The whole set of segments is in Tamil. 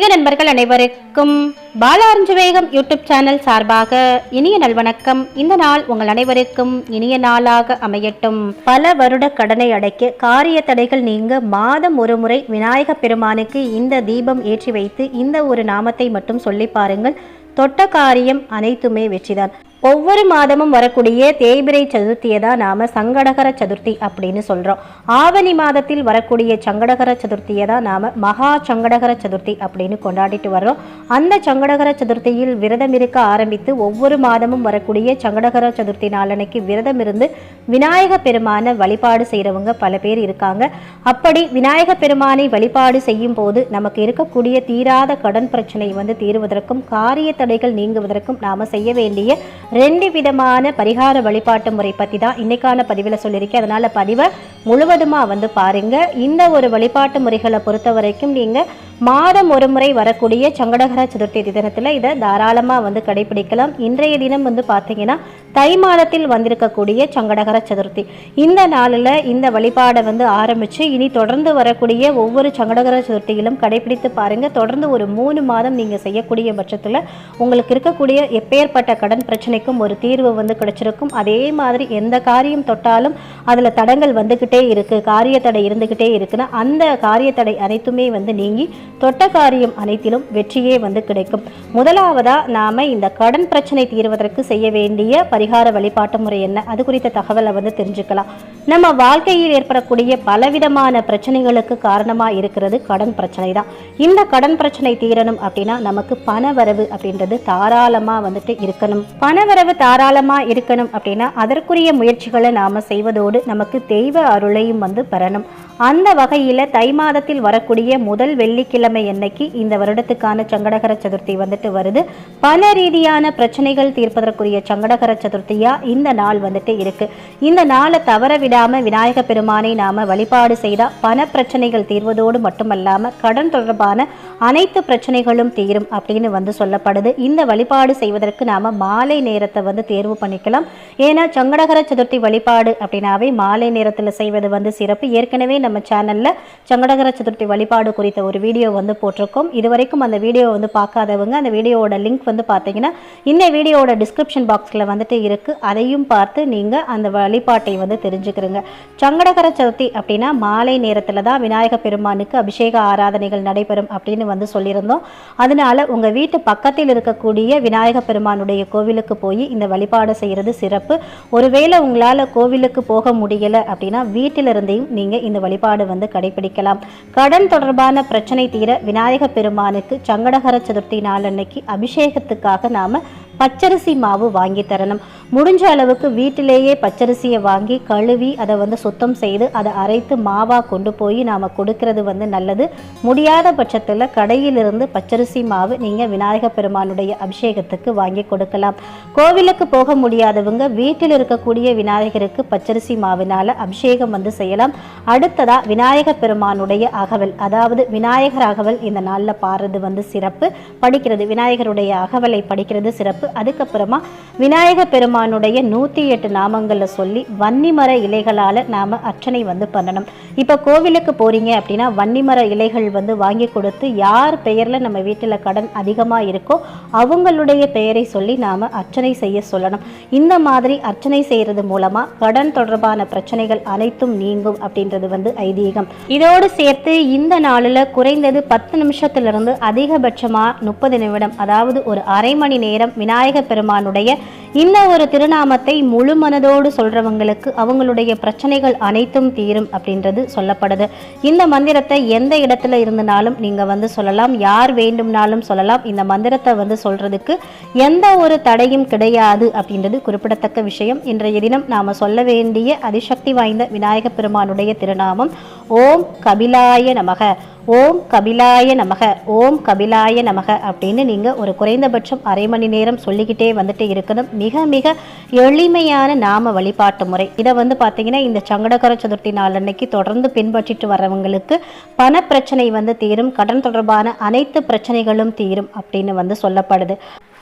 ஆன்மீக நண்பர்கள் அனைவருக்கும் பாலாரஞ்சு வேகம் யூடியூப் சேனல் சார்பாக இனிய நல்வணக்கம் இந்த நாள் உங்கள் அனைவருக்கும் இனிய நாளாக அமையட்டும். பல வருட கடனை அடைக்க காரிய தடைகள் நீங்க மாதம் ஒரு முறை விநாயக பெருமானுக்கு இந்த தீபம் ஏற்றி வைத்து இந்த ஒரு நாமத்தை மட்டும் சொல்லி பாருங்கள். தொட்ட காரியம் அனைத்துமே வெற்றிதான். ஒவ்வொரு மாதமும் வரக்கூடிய தேய்பிரை சதுர்த்தியை தான் நாம சங்கடகர சதுர்த்தி அப்படின்னு சொல்றோம். ஆவணி மாதத்தில் வரக்கூடிய சங்கடகர சதுர்த்தியை தான் நாம மகா சங்கடகர சதுர்த்தி அப்படின்னு கொண்டாடிட்டு வர்றோம். அந்த சங்கடகர சதுர்த்தியில் விரதம் இருக்க ஆரம்பித்து ஒவ்வொரு மாதமும் வரக்கூடிய சங்கடகர சதுர்த்தி நாளன்னைக்கு விரதம் இருந்து விநாயக பெருமான வழிபாடு செய்கிறவங்க பல பேர் இருக்காங்க. அப்படி விநாயக பெருமானை வழிபாடு செய்யும் போது நமக்கு இருக்கக்கூடிய தீராத கடன் பிரச்சனை வந்து தீருவதற்கும் காரிய தடைகள் நீங்குவதற்கும் நாம செய்ய வேண்டிய ரெண்டு விதமான பரிகார வழிபாட்டு முறை பற்றி தான் இன்னைக்கான பதிவில் சொல்லியிருக்கேன். அதனால் பதிவை முழுவதுமாக வந்து பாருங்க. இந்த ஒரு வழிபாட்டு முறைகளை பொறுத்த வரைக்கும் நீங்கள் மாதம் ஒரு முறை வரக்கூடிய சங்கடகர சதுர்த்தி தினத்தில் இதை தாராளமாக வந்து கடைபிடிக்கலாம். இன்றைய தினம் வந்து பார்த்தீங்கன்னா தை மாதத்தில் வந்திருக்கக்கூடிய சங்கடகர சதுர்த்தி. இந்த நாளில் இந்த வழிபாடை வந்து ஆரம்பித்து இனி தொடர்ந்து வரக்கூடிய ஒவ்வொரு சங்கடகர சதுர்த்தியிலும் கடைபிடித்து பாருங்கள் தொடர்ந்து ஒரு மூணு மாதம் நீங்கள் செய்யக்கூடிய பட்சத்தில் உங்களுக்கு இருக்கக்கூடிய எப்பேற்பட்ட கடன் பிரச்சனை பிரச்சனைக்கும் ஒரு தீர்வு வந்து கிடைச்சிருக்கும். அதே மாதிரி எந்த காரியம் தொட்டாலும் அதில் தடங்கள் வந்துக்கிட்டே இருக்குது காரிய தடை இருந்துக்கிட்டே இருக்குன்னா அந்த காரிய தடை அனைத்துமே வந்து நீங்கி தொட்ட காரியம் அனைத்திலும் வெற்றியே வந்து கிடைக்கும். முதலாவதாக நாம் இந்த கடன் பிரச்சனை தீர்வதற்கு செய்ய வேண்டிய பரிகார வழிபாட்டு முறை என்ன? அது குறித்த தகவலை வந்து தெரிஞ்சுக்கலாம். நம்ம வாழ்க்கையில் ஏற்படக்கூடிய பலவிதமான பிரச்சனைகளுக்கு காரணமாக இருக்கிறது கடன் பிரச்சனை தான் இந்த கடன் பிரச்சனை தீரணும் அப்படின்னா நமக்கு பண வரவு அப்படின்றது தாராளமாக வந்துட்டு இருக்கணும். பண வரவு தாராளமா இருக்கணும் அப்படின்னா அதற்குரிய முயற்சிகளை நாம செய்வதோடு நமக்கு தெய்வ அருளையும் வந்து பெறணும். அந்த வகையில தை மாதத்தில் வரக்கூடிய முதல் வெள்ளிக்கிழமை அன்னைக்கு இந்த வருடத்துக்கான சங்கடகர சதுர்த்தி வந்துட்டு வருது. பல ரீதியான பிரச்சனைகள் தீர்ப்பதற்குரிய சங்கடகர சதுர்த்தியா இந்த நாள் வந்துட்டு இருக்கு. இந்த நாளை தவற விடாம விநாயக பெருமானை நாம வழிபாடு செய்தால் பண பிரச்சனைகள் தீர்வதோடு மட்டுமல்லாம கடன் தொடர்பான அனைத்து பிரச்சனைகளும் தீரும் அப்படின்னு வந்து சொல்லப்படுது. இந்த வழிபாடு செய்வதற்கு நாம மாலை நேரத்தை வந்து தேர்வு பண்ணிக்கலாம். ஏன்னா சங்கடகர சதுர்த்தி வழிபாடு அப்படின்னாவே மாலை நேரத்தில் செய்வது வந்து சிறப்பு. ஏற்கனவே நம்ம சேனல்ல சங்கடகர சதுர்த்தி வழிபாடு குறித்த ஒரு வீடியோ வந்து போட்டிருக்கோம். இதுவரைக்கும் அந்த வீடியோ வந்து பார்க்காதவங்க அந்த வீடியோவோட லிங்க் வந்து பார்த்தீங்கன்னா இந்த வீடியோவோட டிஸ்கிரிப்ஷன் பாக்ஸில் வந்துட்டு இருக்கு. அதையும் பார்த்து நீங்கள் அந்த வழிபாட்டை வந்து தெரிஞ்சுக்கிறீங்க. சங்கடகர சதுர்த்தி அப்படின்னா மாலை நேரத்தில் தான் விநாயக பெருமானுக்கு அபிஷேக ஆராதனைகள் நடைபெறும் அப்படின்னு வந்து சொல்லியிருந்தோம். அதனால உங்கள் வீட்டு பக்கத்தில் இருக்கக்கூடிய விநாயக பெருமானுடைய கோவிலுக்கு போய் இந்த வழிபாடு செய்கிறது சிறப்பு. ஒருவேளை உங்களால் கோவிலுக்கு போக முடியலை அப்படின்னா வீட்டிலிருந்தையும் நீங்கள் இந்த வழிபாடு வந்து கடைபிடிக்கலாம். கடன் தொடர்பான பிரச்சனை தீர விநாயக பெருமானுக்கு சங்கடகர சதுர்த்தி நாளன்னைக்கு அபிஷேகத்துக்காக நாம பச்சரிசி மாவு வாங்கி தரணும். முடிஞ்ச அளவுக்கு வீட்டிலேயே பச்சரிசியை வாங்கி கழுவி அதை வந்து சுத்தம் செய்து அதை அரைத்து மாவாக கொண்டு போய் நாம் கொடுக்கறது வந்து நல்லது. முடியாத பட்சத்தில் கடையிலிருந்து பச்சரிசி மாவு நீங்கள் விநாயக பெருமானுடைய அபிஷேகத்துக்கு வாங்கி கொடுக்கலாம். கோவிலுக்கு போக முடியாதவங்க வீட்டில் இருக்கக்கூடிய விநாயகருக்கு பச்சரிசி மாவினால் அபிஷேகம் வந்து செய்யலாம். அடுத்ததாக விநாயக பெருமானுடைய அகவல். அதாவது விநாயகர் அகவல் இந்த நாளில் பாடுறது வந்து சிறப்பு. படிக்கிறது விநாயகருடைய அகவலை படிக்கிறது சிறப்பு. அதுக்கப்புறமா விநாயக பெருமானுடைய நூற்றி எட்டு நாமங்களை சொல்லி வன்னிமர இலைகளால் நாம் அர்ச்சனை வந்து பண்ணணும். இப்போ கோவிலுக்கு போகிறீங்க அப்படின்னா வன்னிமர இலைகள் வந்து வாங்கி கொடுத்து யார் பெயரில் நம்ம வீட்டில் கடன் அதிகமாக இருக்கோ அவங்களுடைய பெயரை சொல்லி நாம் அர்ச்சனை செய்ய சொல்லணும். இந்த மாதிரி அர்ச்சனை செய்கிறது மூலமாக கடன் தொடர்பான பிரச்சனைகள் அனைத்தும் நீங்கும் அப்படின்றது வந்து ஐதீகம். இதோடு சேர்த்து இந்த நாளில் குறைந்தது பத்து நிமிஷத்திலிருந்து அதிகபட்சமாக முப்பது நிமிடம் அதாவது ஒரு அரை மணி நேரம் விநாயக பெருமானுடைய இந்த ஒரு திருநாமத்தை முழு மனதோடு சொல்றவங்களுக்கு அவங்களுடைய பிரச்சனைகள் அனைத்தும் தீரும் அப்படின்றது சொல்லப்படுது. இந்த மந்திரத்தை எந்த இடத்துல இருந்தனாலும் நீங்க வந்து சொல்லலாம். யார் வேண்டும்னாலும் சொல்லலாம். இந்த மந்திரத்தை வந்து சொல்றதுக்கு எந்த ஒரு தடையும் கிடையாது அப்படின்றது குறிப்பிடத்தக்க விஷயம். இன்றைய தினம் நாம சொல்ல வேண்டிய அதிசக்தி வாய்ந்த விநாயக பெருமானுடைய திருநாமம் ஓம் கபிலாய நமக ஓம் கபிலாய நமக ஓம் கபிலாய நமக அப்படின்னு நீங்கள் ஒரு குறைந்தபட்சம் அரை மணி நேரம் சொல்லிக்கிட்டே வந்துட்டு இருக்கணும். மிக மிக எளிமையான நாம வழிபாட்டு முறை. இதை வந்து பார்த்தீங்கன்னா இந்த சங்கடகர சதுர்த்தி நாள் அன்னைக்கு தொடர்ந்து பின்பற்றிட்டு வரவங்களுக்கு பண பிரச்சனை வந்து தீரும் கடன் தொடர்பான அனைத்து பிரச்சனைகளும் தீரும் அப்படின்னு வந்து சொல்லப்படுது.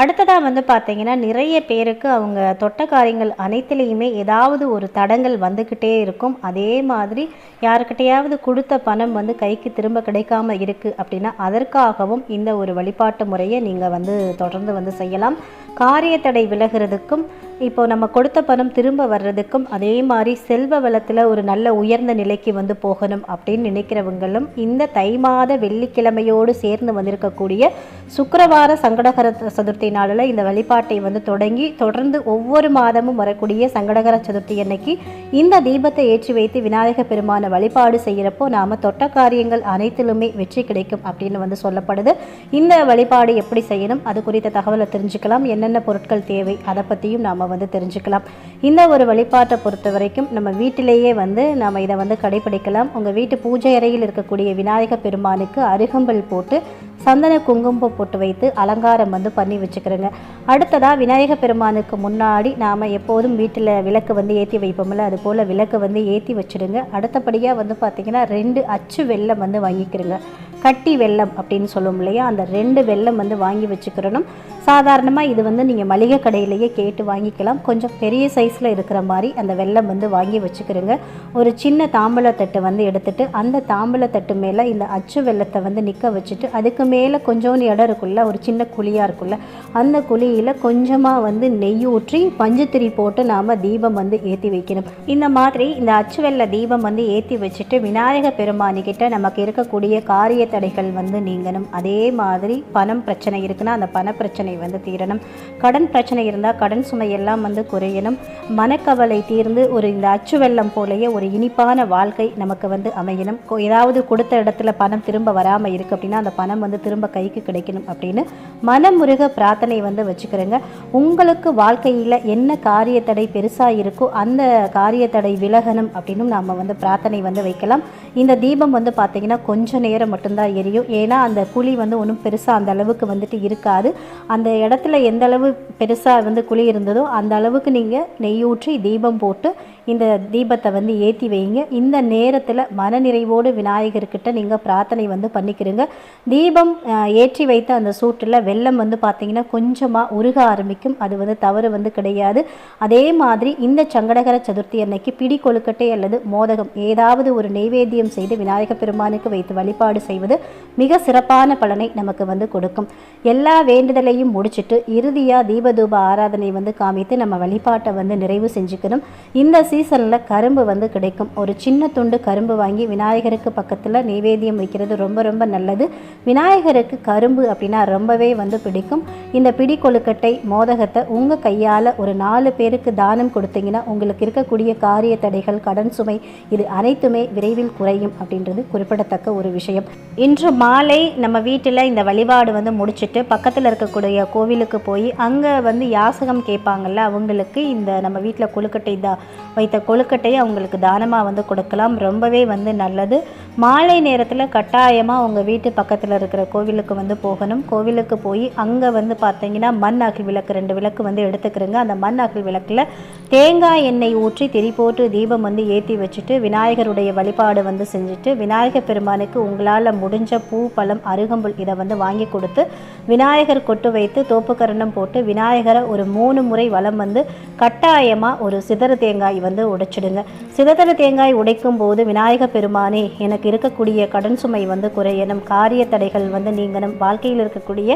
அடுத்ததாக வந்து பார்த்தீங்கன்னா நிறைய பேருக்கு அவங்க தொட்ட காரியங்கள் அனைத்துலேயுமே ஏதாவது ஒரு தடங்கள் வந்துக்கிட்டே இருக்கும். அதே மாதிரி யாருக்கிட்டையாவது கொடுத்த பணம் வந்து கைக்கு திரும்ப கிடைக்காம இருக்குது அப்படின்னா அதற்காகவும் இந்த ஒரு வழிபாட்டு முறையை நீங்கள் வந்து தொடர்ந்து வந்து செய்யலாம். காரியத்தடை விலகிறதுக்கும் இப்போ நம்ம கொடுத்த பணம் திரும்ப வர்றதுக்கும் அதே மாதிரி செல்வ வளத்தில் ஒரு நல்ல உயர்ந்த நிலைக்கு வந்து போகணும் அப்படின்னு நினைக்கிறவங்களும் இந்த தை மாத வெள்ளிக்கிழமையோடு சேர்ந்து வந்திருக்கக்கூடிய சுக்கரவார சங்கடகர சதுர்த்தி நாளில் இந்த வழிபாட்டை வந்து தொடங்கி தொடர்ந்து ஒவ்வொரு மாதமும் வரக்கூடிய சங்கடகர சதுர்த்தி அன்னைக்கு இந்த தீபத்தை ஏற்றி வைத்து விநாயக பெருமான வழிபாடு செய்கிறப்போ நாம் தொட்ட காரியங்கள் அனைத்திலுமே வெற்றி கிடைக்கும் அப்படின்னு வந்து சொல்லப்படுது. இந்த வழிபாடு எப்படி செய்யணும்? அது குறித்த தகவலை தெரிஞ்சுக்கலாம். என்னென்ன பொருட்கள் தேவை? அதை பற்றியும் நாம் வந்து தெரிஞ்சுக்கலாம். இந்த ஒரு வழிபாட்டை பொறுத்த வரைக்கும் நம்ம வீட்டிலேயே வந்து நம்ம இதை வந்து கடைபிடிக்கலாம். உங்கள் வீட்டு பூஜை அறையில் இருக்கக்கூடிய விநாயக பெருமானுக்கு அருகம்பல் போட்டு சந்தன குங்குமம் போட்டு வைத்து அலங்காரம் வந்து பண்ணி வச்சுக்கிறோங்க. அடுத்ததாக விநாயக பெருமானுக்கு முன்னாடி நாம் எப்போதும் வீட்டில் விளக்கு வந்து ஏற்றி வைப்போம்ல அது போல் விளக்கு வந்து ஏற்றி வச்சுடுங்க. அடுத்தபடியாக வந்து பார்த்திங்கன்னா ரெண்டு அச்சு வெள்ளம் வந்து வாங்கிக்கிறோங்க. கட்டி வெல்லம் அப்படின்னு சொல்லுவோம் இல்லையா? அந்த ரெண்டு வெல்லம் வந்து வாங்கி வச்சுக்கிறணும். சாதாரணமாக இது வந்து நீங்கள் மளிகை கடையிலேயே கேட்டு வாங்கிக்கலாம். கொஞ்சம் பெரிய சைஸில் இருக்கிற மாதிரி அந்த வெள்ளம் வந்து வாங்கி வச்சுக்கிறோங்க. ஒரு சின்ன தாம்பழத்தட்டு வந்து எடுத்துகிட்டு அந்த தாம்பழத்தட்டு மேலே இந்த அச்சு வெல்லத்தை வந்து நிற்க வச்சுட்டு அதுக்கு மேலே கொஞ்சோண்டு இடம் இருக்குல்ல ஒரு சின்ன குழியாக இருக்குல்ல அந்த குழியில் கொஞ்சமாக வந்து நெய் ஊற்றி பஞ்சுத்திரி போட்டு நாம் தீபம் வந்து ஏற்றி வைக்கணும். இந்த மாதிரி இந்த அச்சு வெள்ள தீபம் வந்து ஏற்றி வச்சுட்டு விநாயக பெருமானிக்கிட்ட நமக்கு இருக்கக்கூடிய காரிய தடைகள் வந்து நீங்கணும். அதே மாதிரி பணம் பிரச்சனை இருக்குன்னா அந்த பண பிரச்சனை வந்து தீரணும். கடன் பிரச்சனை இருந்தால் கடன் சுமை எல்லாம் வந்து குறையணும். மனக்கவலை தீர்ந்து ஒரு இந்த அச்சு வெள்ளம் போலேயே ஒரு இனிப்பான வாழ்க்கை நமக்கு வந்து அமையணும். ஏதாவது கொடுத்த இடத்துல பணம் திரும்ப வராமல் இருக்கு அப்படின்னா அந்த பணம் வந்து திரும்ப கைக்கு கிடைக்கணும் அப்படின்னு மனமுருக பிரார்த்தனை வந்து வச்சுக்கிறேங்க. உங்களுக்கு வாழ்க்கையில் என்ன காரியத்தடை பெருசாக இருக்கோ அந்த காரியத்தடை விலகணும் அப்படின்னு நாம் வந்து பிரார்த்தனை வந்து வைக்கலாம். இந்த தீபம் வந்து பார்த்திங்கன்னா கொஞ்சம் நேரம் மட்டும்தான் எரியும். ஏன்னா அந்த குழி வந்து ஒன்றும் பெருசாக அந்த அளவுக்கு வந்துட்டு இருக்காது. அந்த இடத்துல எந்த அளவு பெருசாக வந்து குழி இருந்ததோ அந்த அளவுக்கு நீங்கள் ஊற்றி தீபம் போட்டு இந்த தீபத்தை வந்து ஏற்றி வைங்க. இந்த நேரத்தில் மனநிறைவோடு விநாயகர்கிட்ட நீங்கள் பிரார்த்தனை வந்து பண்ணிக்கிறீங்க தீபம் ஏற்றி வைத்த அந்த சூட்டில் வெள்ளம் வந்து பார்த்திங்கன்னா கொஞ்சமாக உருக ஆரம்பிக்கும். அது வந்து தவறு வந்து கிடையாது. அதே மாதிரி இந்த சங்கடகர சதுர்த்தி அன்னைக்கு பிடி கொழுக்கட்டை அல்லது மோதகம் ஏதாவது ஒரு நெய்வேத்தியம் செய்து விநாயக பெருமானுக்கு வைத்து வழிபாடு செய்வது மிக சிறப்பான பலனை நமக்கு வந்து கொடுக்கும். எல்லா வேண்டுதலையும் முடிச்சிட்டு இறுதியாக தீபதூப ஆராதனை வந்து காமித்து நம்ம வழிபாட்டை வந்து நிறைவு செஞ்சுக்கணும். இந்த சீசனில் கரும்பு வந்து கிடைக்கும். ஒரு சின்ன துண்டு கரும்பு வாங்கி விநாயகருக்கு பக்கத்தில் நெய்வேத்தியம் வைக்கிறது ரொம்ப ரொம்ப நல்லது. விநாயகருக்கு கரும்பு அப்படின்னா ரொம்பவே வந்து பிடிக்கும். இந்த பிடி கொழுக்கட்டை மோதகத்தை உங்கள் கையால் ஒரு நாலு பேருக்கு தானம் கொடுத்தீங்கன்னா உங்களுக்கு இருக்கக்கூடிய காரிய தடைகள் கடன் சுமை இது அனைத்துமே விரைவில் குறையும் அப்படின்றது குறிப்பிடத்தக்க ஒரு விஷயம். இன்று மாலை நம்ம வீட்டில் இந்த வழிபாடு வந்து முடிச்சுட்டு பக்கத்தில் இருக்கக்கூடிய கோவிலுக்கு போய் அங்கே வந்து யாசகம் கேட்பாங்கல்ல அவங்களுக்கு இந்த நம்ம வீட்டில் கொழுக்கட்டை தான் வைத்த கொழுக்கட்டையை அவங்களுக்கு தானமாக வந்து கொடுக்கலாம். ரொம்பவே வந்து நல்லது. மாலை நேரத்தில் கட்டாயமாக உங்கள் வீட்டு பக்கத்தில் இருக்கிற கோவிலுக்கு வந்து போகணும். கோவிலுக்கு போய் அங்கே வந்து பார்த்தீங்கன்னா மண் அகில் விளக்கு ரெண்டு விளக்கு வந்து எடுத்துக்கிறோங்க. அந்த மண் அகில் விளக்கில் தேங்காய் எண்ணெய் ஊற்றி திரி போட்டு தீபம் வந்து ஏற்றி வச்சுட்டு விநாயகருடைய வழிபாடு வந்து செஞ்சுட்டு விநாயகர் பெருமானுக்கு உங்களால் முடிஞ்ச பூ பழம் அருகம்புல் இதை வந்து வாங்கி கொடுத்து விநாயகர் கொட்டு வைத்து தோப்புக்கரணம் போட்டு விநாயகரை ஒரு மூணு முறை வளம் வந்து கட்டாயமாக ஒரு சிதறு தேங்காய் வந்து வந்து உடைச்சிடுங்க. சிதறு தேங்காய் உடைக்கும் போது விநாயக பெருமானே எனக்கு இருக்கக்கூடிய கடன் சுமை வந்து குறையணும் காரிய தடைகள் வந்து நீங்கணும். வாழ்க்கையில் இருக்கக்கூடிய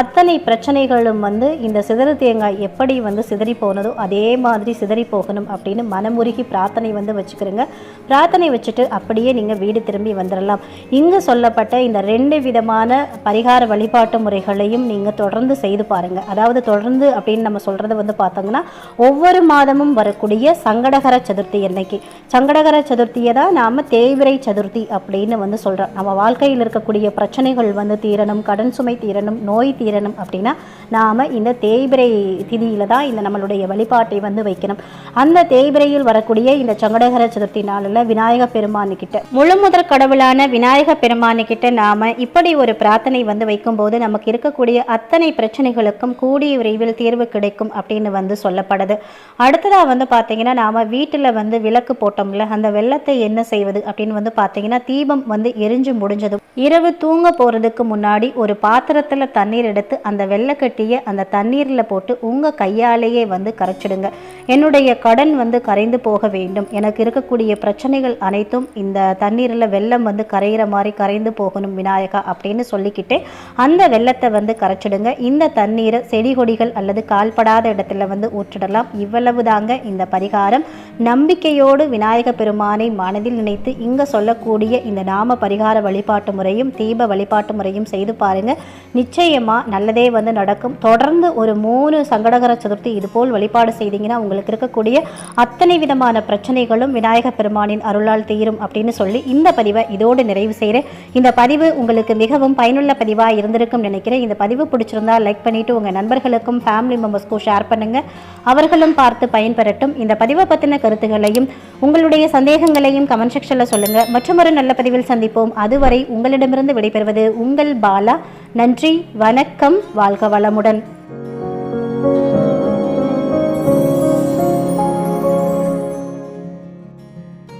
அத்தனை பிரச்சனைகளும் வந்து இந்த சிதறு தேங்காய் எப்படி வந்து சிதறி போனதோ அதே மாதிரி சிதறி போகணும் அப்படின்னு மனமுருகி பிரார்த்தனை வந்து வச்சுக்கிறோங்க. பிரார்த்தனை வச்சுட்டு அப்படியே நீங்கள் வீடு திரும்பி வந்துடலாம் இங்கு சொல்லப்பட்ட இந்த ரெண்டு விதமான பரிகார வழிபாட்டு முறைகளையும் நீங்கள் தொடர்ந்து செய்து பாருங்கள் அதாவது தொடர்ந்து அப்படின்னு நம்ம சொல்கிறது வந்து பார்த்தோங்கன்னா ஒவ்வொரு மாதமும் வரக்கூடிய சங்கட சங்கடகர சதுர்த்தி என்னைக்கு? சங்கடகர சதுர்த்தியை தான் நாம் தேய்விரை சதுர்த்தி அப்படின்னு வந்து சொல்கிறோம் நம்ம வாழ்க்கையில் இருக்கக்கூடிய பிரச்சனைகள் வந்து தீரணும் கடன் சுமை தீரணும் நோய் தீரணும் அப்படின்னா நாம் இந்த தேய்பிரை திதியில் தான் இந்த நம்மளுடைய வழிபாட்டை வந்து வைக்கணும். அந்த தேய்பிரையில் வரக்கூடிய இந்த சங்கடகர சதுர்த்தி நாளில் விநாயக பெருமானுக்கிட்ட முழு முதற் கடவுளான விநாயக பெருமானுக்கிட்ட நாம் இப்படி ஒரு பிரார்த்தனை வந்து வைக்கும்போது நமக்கு இருக்கக்கூடிய அத்தனை பிரச்சனைகளுக்கும் கூடிய விரைவில் தீர்வு கிடைக்கும் அப்படின்னு வந்து சொல்லப்படுது. அடுத்ததாக வந்து பார்த்தீங்கன்னா நாம் வீட்டில் வந்து விளக்கு போட்டோம்ல அந்த வெள்ளத்தை என்ன செய்வது அப்படின்னு வந்து பார்த்தீங்கன்னா தீபம் வந்து எரிஞ்சு முடிஞ்சதும் இரவு தூங்க போகிறதுக்கு முன்னாடி ஒரு பாத்திரத்தில் தண்ணீர் எடுத்து அந்த வெள்ளைக்கட்டியை அந்த தண்ணீரில் போட்டு உங்கள் கையாலேயே வந்து கரைச்சிடுங்க. என்னுடைய கடன் வந்து கரைந்து போக வேண்டும். எனக்கு இருக்கக்கூடிய பிரச்சனைகள் அனைத்தும் இந்த தண்ணீரில் வெள்ளம் வந்து கரையிற மாதிரி கரைந்து போகணும் விநாயகா அப்படின்னு சொல்லிக்கிட்டு அந்த வெள்ளத்தை வந்து கரைச்சிடுங்க. இந்த தண்ணீரை செடி கொடிகள் அல்லது கால்படாத இடத்துல வந்து ஊற்றிடலாம். இவ்வளவு தாங்க இந்த பரிகாரம். நம்பிக்கையோடு விநாயக பெருமானை மனதில் நினைத்து இங்க சொல்லக்கூடிய இந்த நாம பரிகார வழிபாட்டு முறையும் தீப வழிபாட்டு முறையும் செய்து பாருங்க. நிச்சயமா நல்லதே வந்து நடக்கும். தொடர்ந்து ஒரு மூணு சங்கடகர சதுர்த்தி இதுபோல் வழிபாடு செய்தீங்கன்னா உங்களுக்கு இருக்கக்கூடிய அத்தனை விதமான பிரச்சனைகளும் விநாயக பெருமானின் அருளால் தீரும் அப்படின்னு சொல்லி இந்த பதிவை இதோடு நிறைவு செய்கிறேன் இந்த பதிவு உங்களுக்கு மிகவும் பயனுள்ள பதிவாக இருந்திருக்கும் நினைக்கிறேன். இந்த பதிவு பிடிச்சிருந்தா லைக் பண்ணிட்டு உங்கள் நண்பர்களுக்கும் ஃபேமிலி மெம்பர்ஸ்க்கும் ஷேர் பண்ணுங்க. அவர்களும் பார்த்து பயன்பெறட்டும். இந்த பதிவை பற்றின கருத்துகளையும் உங்களுடைய சந்தேகங்களையும் கமெண்ட் செக்ஷனில் சொல்லுங்க. மற்றொரு நல்ல பதிவில் சந்திப்போம். அதுவரை உங்களிடமிருந்து விடைபெறுவது உங்கள் பாலா. நன்றி வணக்கம் வாழ்க வளமுடன்.